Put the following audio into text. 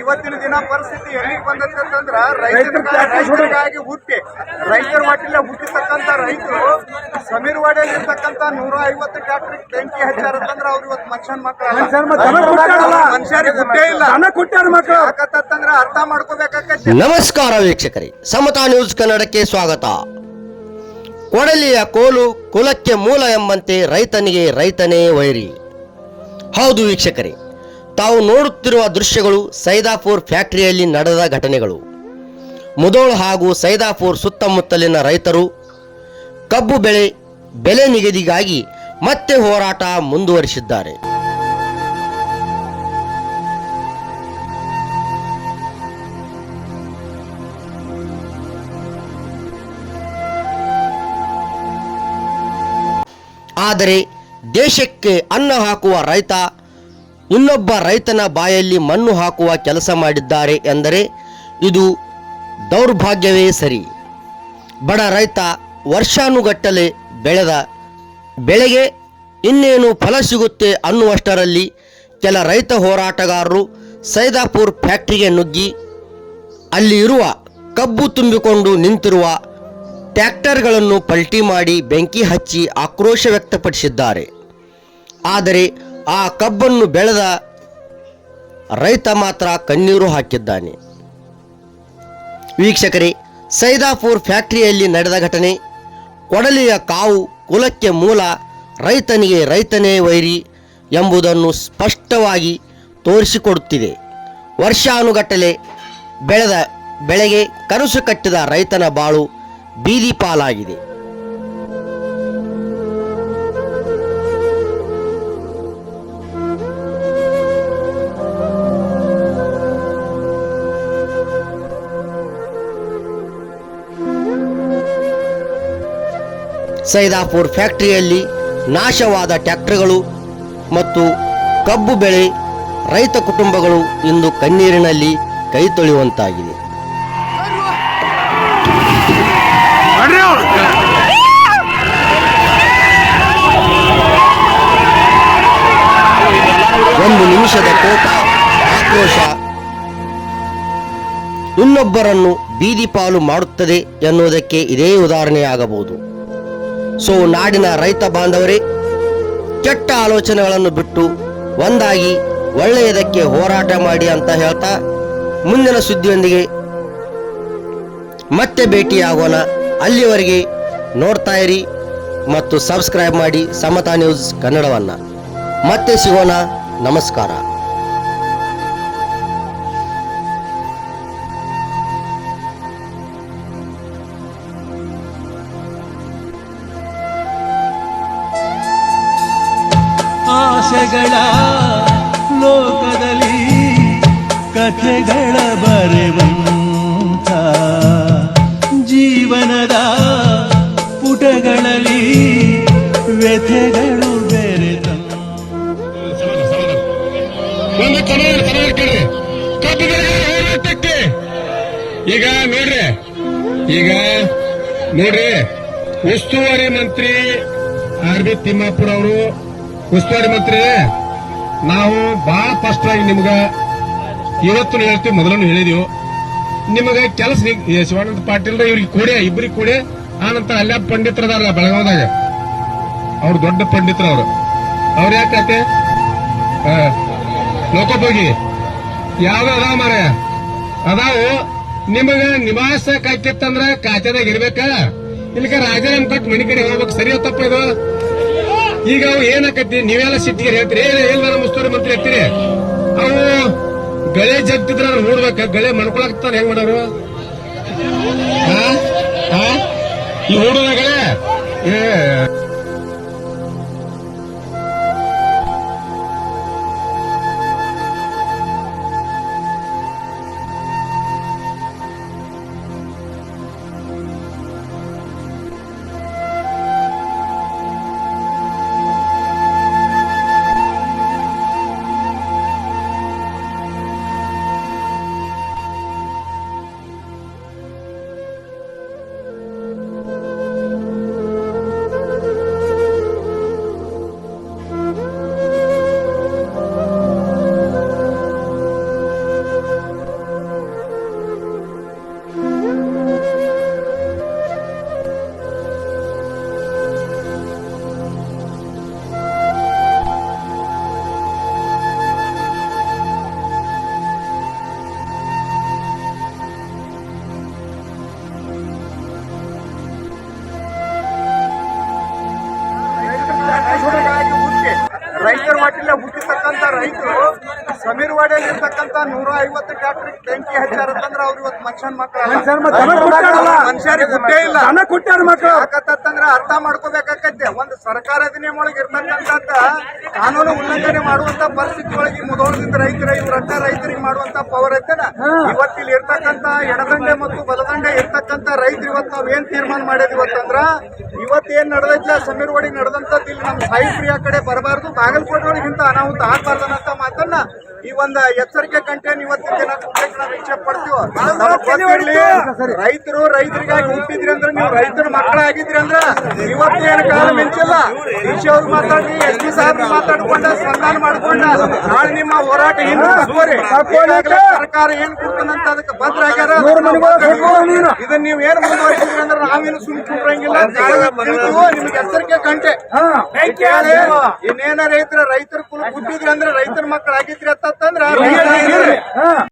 ಇವತ್ತಿನ ದಿನ ಪರಿಸ್ಥಿತಿ ಎಲ್ಲಿಗೆ ಬಂದೈತೆ ಅಂತಂದ್ರ ರೈತರ ರೈತರಿಗಾಗಿ ಹುಟ್ಟಿ. ರೈತರ ಮಟ್ಟಿಲ್ಲ ಹುಟ್ಟಿರ್ತಕ್ಕಂಥ ರೈತರು ಸಮೀರ್ವಾಡಿಯಲ್ಲಿ ಇರ್ತಕ್ಕಂಥ ಇರ್ತಕ್ಕಂತ ನೂರ ಐವತ್ತು ಟ್ರಾಕ್ಟರ್ ಬೆಂಕಿ ಹಚ್ಚಾರ ಅಂತಂದ್ರ ಅವ್ರು ಇವತ್ತು ಮನುಷ್ಯನ್ ಮಕ್ಕಳು ಮನುಷ್ಯರಿಗೆ ಹುಟ್ಟೇ ಇಲ್ಲ. ಯಾಕಂತಂದ್ರ ಅರ್ಥ ಮಾಡ್ಕೋಬೇಕಾಗತ್ತೆ ನಮಸ್ಕಾರ ವೀಕ್ಷಕರೇ. ಸಮತಾ ನ್ಯೂಸ್ ಕನ್ನಡಕ್ಕೆ ಸ್ವಾಗತ. ಕೊಡಲಿಯ ಕೋಲು ಕುಲಕ್ಕೆ ಮೂಲ ಎಂಬಂತೆ ರೈತನಿಗೆ ರೈತನೇ ವೈರಿ. ಹೌದು ವೀಕ್ಷಕರೇ. ತಾವು ನೋಡುತ್ತಿರುವ ದೃಶ್ಯಗಳು ಸೈದಾಪುರ್ ಫ್ಯಾಕ್ಟರಿಯಲ್ಲಿ ನಡೆದ ಘಟನೆಗಳು. ಮುದೋಳು ಹಾಗೂ ಸೈದಾಪುರ್ ಸುತ್ತಮುತ್ತಲಿನ ರೈತರು ಕಬ್ಬು ಬೆಳೆ, ಬೆಲೆ ನಿಗದಿಗಾಗಿ ಮತ್ತೆ ಹೋರಾಟ ಮುಂದುವರಿಸಿದ್ದಾರೆ. ಆದರೆ ದೇಶಕ್ಕೆ ಅನ್ನ ಹಾಕುವ ರೈತ ಇನ್ನೊಬ್ಬ ರೈತನ ಬಾಯಲ್ಲಿ ಮಣ್ಣು ಹಾಕುವ ಕೆಲಸ ಮಾಡಿದ್ದಾರೆ ಎಂದರೆ ಇದು ದೌರ್ಭಾಗ್ಯವೇ ಸರಿ. ಬಡ ರೈತ ವರ್ಷಾನುಗಟ್ಟಲೆ ಬೆಳೆದ ಬೆಳೆಗೆ ಇನ್ನೇನು ಫಲ ಸಿಗುತ್ತೆ ಅನ್ನುವಷ್ಟರಲ್ಲಿ ಕೆಲ ರೈತ ಹೋರಾಟಗಾರರು ಸೈದಾಪುರ್ ಫ್ಯಾಕ್ಟರಿಗೆ ನುಗ್ಗಿ ಅಲ್ಲಿ ಇರುವ ಕಬ್ಬು ತುಂಬಿಕೊಂಡು ನಿಂತಿರುವ ಟ್ಯಾಕ್ಟರ್ಗಳನ್ನು ಪಲ್ಟಿ ಮಾಡಿ ಬೆಂಕಿ ಹಚ್ಚಿ ಆಕ್ರೋಶ ವ್ಯಕ್ತಪಡಿಸಿದ್ದಾರೆ. ಆದರೆ ಆ ಕಬ್ಬನ್ನು ಬೆಳೆದ ರೈತ ಮಾತ್ರ ಕಣ್ಣೀರು ಹಾಕಿದ್ದಾನೆ. ವೀಕ್ಷಕರೇ, ಸೈದಾಪುರ್ ಫ್ಯಾಕ್ಟರಿಯಲ್ಲಿ ನಡೆದ ಘಟನೆ, ಕೊಡಲಿಯ ಕಾವು ಕುಲಕ್ಕೆ ಮೂಲ, ರೈತನಿಗೆ ರೈತನೇ ವೈರಿ ಎಂಬುದನ್ನು ಸ್ಪಷ್ಟವಾಗಿ ತೋರಿಸಿಕೊಡುತ್ತಿದೆ. ವರ್ಷಾನುಗಟ್ಟಲೆ ಬೆಳೆದ ಬೆಳೆಗೆ ಕನಸು ಕಟ್ಟಿದ ರೈತನ ಬಾಳು ಬೀದಿ ಪಾಲಾಗಿದೆ. ಸೈದಾಪುರ್ ಫ್ಯಾಕ್ಟರಿಯಲ್ಲಿ ನಾಶವಾದ ಟ್ಯಾಕ್ಟರ್ಗಳು ಮತ್ತು ಕಬ್ಬು ಬೆಳೆ ರೈತ ಕುಟುಂಬಗಳು ಇಂದು ಕಣ್ಣೀರಿನಲ್ಲಿ ಕೈ ತೊಳೆಯುವಂತಾಗಿದೆ. ಒಂದು ನಿಮಿಷದ ಕೋಪ, ಆಕ್ರೋಶ. ಇನ್ನೊಬ್ಬರನ್ನು ಬೀದಿ ಪಾಲು ಮಾಡುತ್ತದೆ ಎನ್ನುವುದಕ್ಕೆ ಇದೇ ಉದಾಹರಣೆಯಾಗಬಹುದು. ಸೊ ನಾಡಿನ ರೈತ ಬಾಂಧವರೇ, ಕೆಟ್ಟ ಆಲೋಚನೆಗಳನ್ನು ಬಿಟ್ಟು ಒಂದಾಗಿ ಒಳ್ಳೆಯದಕ್ಕೆ ಹೋರಾಟ ಮಾಡಿ ಅಂತ ಹೇಳ್ತಾ ಮುಂದಿನ ಸುದ್ದಿಯೊಂದಿಗೆ ಮತ್ತೆ ಭೇಟಿಯಾಗೋಣ. ಅಲ್ಲಿವರೆಗೆ ನೋಡ್ತಾ ಇರಿ ಮತ್ತು ಸಬ್ಸ್ಕ್ರೈಬ್ ಮಾಡಿ ಸಮತಾ ನ್ಯೂಸ್ ಕನ್ನಡವನ್ನು. ಮತ್ತೆ ಸಿಗೋಣ. ನಮಸ್ಕಾರ. ಆಸೆಗಳ ಲೋಕದಲ್ಲಿ ಕಥೆಗಳ ಬರೆವಂತ ಜೀವನದ ಪುಟಗಳಲ್ಲಿ ವ್ಯಥೆಗಳು ಕಬ್ಬು ಈಗ ನೋಡ್ರಿ ಈಗ ನೋಡ್ರಿ, ಉಸ್ತುವಾರಿ ಮಂತ್ರಿ ಆರ್ ಬಿ ತಿಮ್ಮಾಪುರ ಅವರು ಉಸ್ತುವಾರಿ ಮಂತ್ರಿ, ನಾವು ಬಹಳ ಸ್ಪಷ್ಟವಾಗಿ ನಿಮ್ಗ. ಇವತ್ತು ಹೇಳ್ತೀವಿ ಮೊದಲನ್ನು ಹೇಳಿದೀವಿ. ನಿಮಗೆ ಕೆಲಸ ಶಿವಾನಂದ ಪಾಟೀಲ್ ಇವ್ರಿಗೆ ಕೂಡೆ ಇಬ್ಬರಿಗೆ ಆ ಆನಂತರ ಅಲ್ಲೇ ಪಂಡಿತರದಾರಲ್ಲ ಬೆಳಗಾವದಾಗ. ಅವ್ರು ದೊಡ್ಡ ಪಂಡಿತರು ಅವರು. ಅವ್ರ ಯಾಕೆ ಲೋಕೋಪಯೋಗಿ. ಯಾವ ಅದಾವ ಮಾರ ಅದಾವು. ನಿಮಗ ನಿವಾಸ ಕಾಯ್ತಿತ್ತಂದ್ರ ಖಾತೆದಾಗ ಇರ್ಬೇಕಾ? ಇಲ್ಲಿಕ ರಾಜಾರಾಮ್ ಕಟ್ ಮನಿ ಕಡೆ ಹೋಗ್ಬೇಕು. ಸರಿ ತಪ್ಪ ಇದು. ಈಗ ಅವು ಏನಾಕತಿ ನೀವೆಲ್ಲ ಸಿಟ್ಟಿಗೆ ಹೇಳ್ತೀರಿ. ಏನ್ ಉಸ್ತುವಾರಿ ಮಂತ್ರಿ ಹೇಳ್ತೀರಿ? ಅವು ಗಳೆ ಜಗ್ತಿದ್ರ ನೋಡ್ಬೇಕ. ಗಳೆ ಮಣ್ಕೊಳಕ್ತಾರ ಹೆಂಗ್ ಮಾಡೋರು? ಹಾ? ಹಾ? ಈ ರೈತರ ಮಟ್ಟಿನ ಹುಟ್ಟಿರ್ತಕ್ಕಂಥ ರೈತರು ಹೂಡೋದ ವಾಡಿಯಲ್ಲಿ ಇರ್ತಕ್ಕಂತ ನೂರ ಐವತ್ತು ಟ್ರ್ಯಾಕ್ಟರ್ ಬೆಂಕಿ ಹಚ್ಚಾರಂತಂದ್ರೆ ಅವ್ರು ಇವತ್ತು ಮನುಷ್ಯನ್. ಮಕ್ಕಳು ಮನುಷ್ಯರಿಗೆ ಗುಡ್ಡೇ ಇಲ್ಲ. ದನ ಕೊಟ್ಟಾರ ಮಕ್ಕಳು ಯಾಕತ್ತಂದ್ರ ಅರ್ಥ ಮಾಡ್ಕೋಬೇಕಾಗತ್ತೆ. ಒಂದು ಸರ್ಕಾರ ಅಧಿನಿಯಮ ಒಳಗೆ ಇರ್ತಕ್ಕಂತ ಕಾನೂನು ಉಲ್ಲಂಘನೆ ಮಾಡುವಂತ ಪರಿಸ್ಥಿತಿ ಒಳಗೆ ಮುದೋಳದಿಂದ ರೈತರ ಇವ್ರಂತ ರೈತರಿಗೆ ಮಾಡುವಂತ ಪವರ್ ಐತೆ ಇವತ್ತಿ ಇರ್ತಕ್ಕಂತ ಎಡದಂಡೆ ಮತ್ತು ಬಲದಂಡೆ ಇರ್ತಕ್ಕಂತ ರೈತರು ಇವತ್ತು ನಾವ್ ಏನ್ ತೀರ್ಮಾನ ಮಾಡಿದ್ವಿ ಇವತ್ತಂದ್ರ ಇವತ್ತು ಏನ್ ನಡೆದೈತ್ಲ ಸಮೀರ್ ವಾಡಿ ನಡೆದಂತದ್ದು ಇಲ್ಲಿ ನಮ್ಮ ಪ್ರಿಯಾ ಕಡೆ ಬರಬಾರ್ದು. ಬಾಗಲಕೋಟೆ ಒಳಗಿಂತ ಅನಾಹುತ ಆಗ್ಬಾರ್ದನ್ನಂತ ಮಾತನ್ನ ಈ ಒಂದು ಎಚ್ಚರಿಕೆ ಕಂಟೇನ್ ಇವತ್ತಿನ ದಿನ ಕೊಡ್ಲಿಕ್ಕೆ ನಾವು ಇಚ್ಛೆ ಪಡ್ತೀವಿ ರೈತರು ರೈತರಿಗಾಗಿ ಹುಟ್ಟಿದ್ರಿ ಅಂದ್ರೆ ನೀವು ರೈತರ ಮಕ್ಕಳಾಗಿದ್ರಿ ಅಂದ್ರೆ ಇವತ್ತು ಏನು ಕಾಲ ಮಿಂಚಿಲ್ಲ? ಈಶಿ ಅವ್ರು ಮಾತಾಡ್ರಿ ಎಸ್ ಪಿ ಸಾಹೇಬ್ರು ಮಾತಾಡ್ಕೊಂಡ ಸಂಧಾನ ಮಾಡ್ಕೊಂಡ ನಾಳೆ ನಿಮ್ಮ ಹೋರಾಟ ಹಿಂದೆ ತಕ್ಕೋರಿ. ಸರ್ಕಾರ ಏನ್ ಕೊಡ್ತಾನಂತ ಅದಕ್ಕೆ ಭದ್ರ ಆಗ್ಯಾರ. ಇದನ್ನ ನೀವು ಏನ್ ಮುಂದುವರಿಸಿದ್ರಿ ಅಂದ್ರೆ ನಾವೇನು ಸುಮ್ ಕುಂಡ್ರಂಗಿಲ್ಲ ಕಾಳಗ ತಿಳಿದು ನಿಮ್ಗೆ ಎಚ್ಚರಿಕೆ ಕಂಟೆ. ಇನ್ನೇನ ರೈತರ ರೈತರ ಕುಲ ಹುಟ್ಟಿದ್ರಿ ಅಂದ್ರೆ ರೈತರ ಮಕ್ಕಳಾಗಿದ್ರಿ ಅಂತಂದ್ರ ರೈತರಾಗಿರ್ರಿ. ಹಾ.